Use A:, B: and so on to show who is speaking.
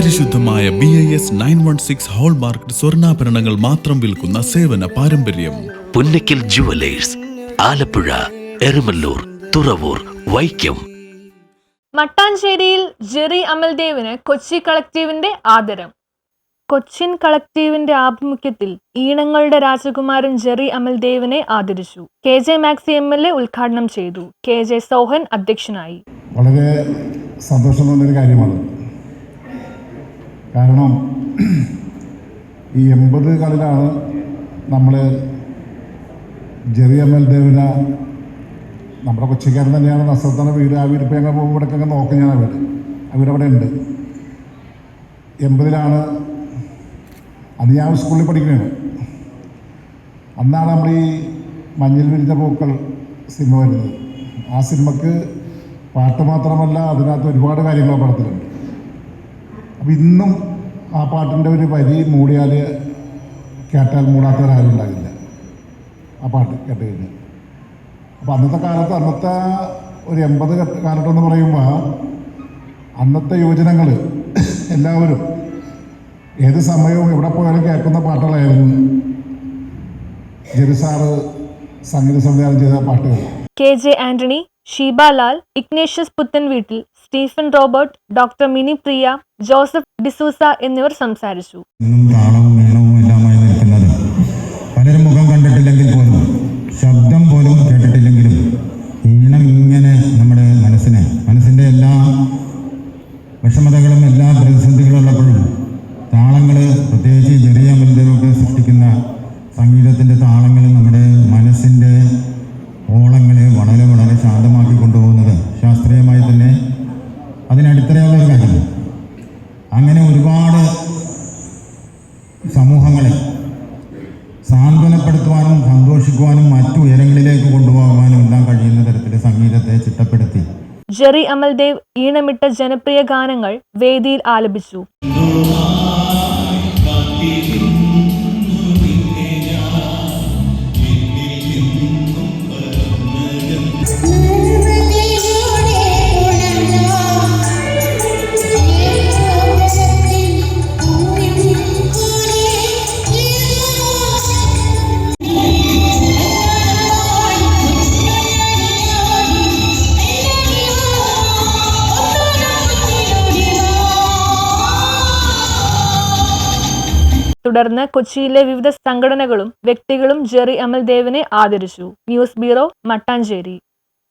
A: പരിശുദ്ധമായ B I S nine one six hallmark സ്വർണാഭരണങ്ങൾ മാത്രം വിൽക്കുന്ന സേവന പാരമ്പര്യം.
B: പുന്നക്കിൽ ജുവലേഴ്സ് ആലപ്പുഴ എരുമല്ലൂർ തുറവൂർ വൈക്കം.
C: മട്ടാഞ്ചേരിയിൽ ജെറി അമൽദേവിന് കൊച്ചി കളക്ടീവിന്റെ ആദരം. കൊച്ചിൻ കളക്ടീവിന്റെ ആഭിമുഖ്യത്തിൽ ഈണങ്ങളുടെ രാജകുമാരൻ ജെറി അമൽദേവിനെ ആദരിച്ചു. K J Maxi M L A ഉദ്ഘാടനം ചെയ്തു. കെ ജെ സോഹൻ അധ്യക്ഷനായി.
D: വളരെ സന്തോഷം തോന്നിയൊരു കാര്യമാണ്. കാരണം ഈ എൺപതുകളിലാണ് നമ്മൾ ജെറി എം എൽ ദേവിന നമ്മുടെ കൊച്ചിക്കാരൻ തന്നെയാണ് നസ്രത്തന വീട് ആ വീട് ഇപ്പോൾ ഞങ്ങൾ ഇവിടേക്കൊക്കെ നോക്കും ഞാൻ ആ വീട് ആ വീട് അവിടെ ഉണ്ട്. എൺപതിലാണ് അന്ന് ഞാൻ സ്കൂളിൽ പഠിക്കുകയാണ് അന്നാണ് നമ്മൾ ഈ മഞ്ഞിൽ വിരിഞ്ഞ പൂക്കൾ സിനിമ വരുന്നത്. ആ സിനിമക്ക് പാട്ട് മാത്രമല്ല അതിനകത്ത് ഒരുപാട് കാര്യങ്ങൾ പടത്തിലുണ്ട്. അപ്പം ഇന്നും ആ പാട്ടിന്റെ ഒരു വരി മൂടിയാൽ കേട്ടാൽ മൂടാത്തവരാരും ഉണ്ടാകില്ല ആ പാട്ട് കേട്ട് കഴിഞ്ഞാൽ അപ്പോൾ അന്നത്തെ കാലത്ത് അന്നത്തെ ഒരു എൺപത് കാലഘട്ടം എന്ന് പറയുമ്പോൾ അന്നത്തെ യുവജനങ്ങൾ എല്ലാവരും ഏത് സമയവും എവിടെ പോയാലും കേൾക്കുന്ന പാട്ടുകളായിരുന്നു ജെറിസാറ് സംഗീത സംവിധാനം ചെയ്ത പാട്ടുകൾ.
C: കെ ജെ ആന്റണി ഷീബ ലാൽ ഇഗ്നേഷ്യസ് പുത്തൻ വീട്ടിൽ Stephen Robert doctor Mini Priya Joseph D'Souza എന്നിവർ സംസാരിച്ചു. ജെറി അമൽദേവ് ഈണമിട്ട ജനപ്രിയ ഗാനങ്ങൾ വേദിയിൽ ആലപിച്ചു. തുടർന്ന് കൊച്ചിയിലെ വിവിധ സംഘടനകളും വ്യക്തികളും ജെറി അമൽദേവിനെ ആദരിച്ചു. News bureau Mattancherry.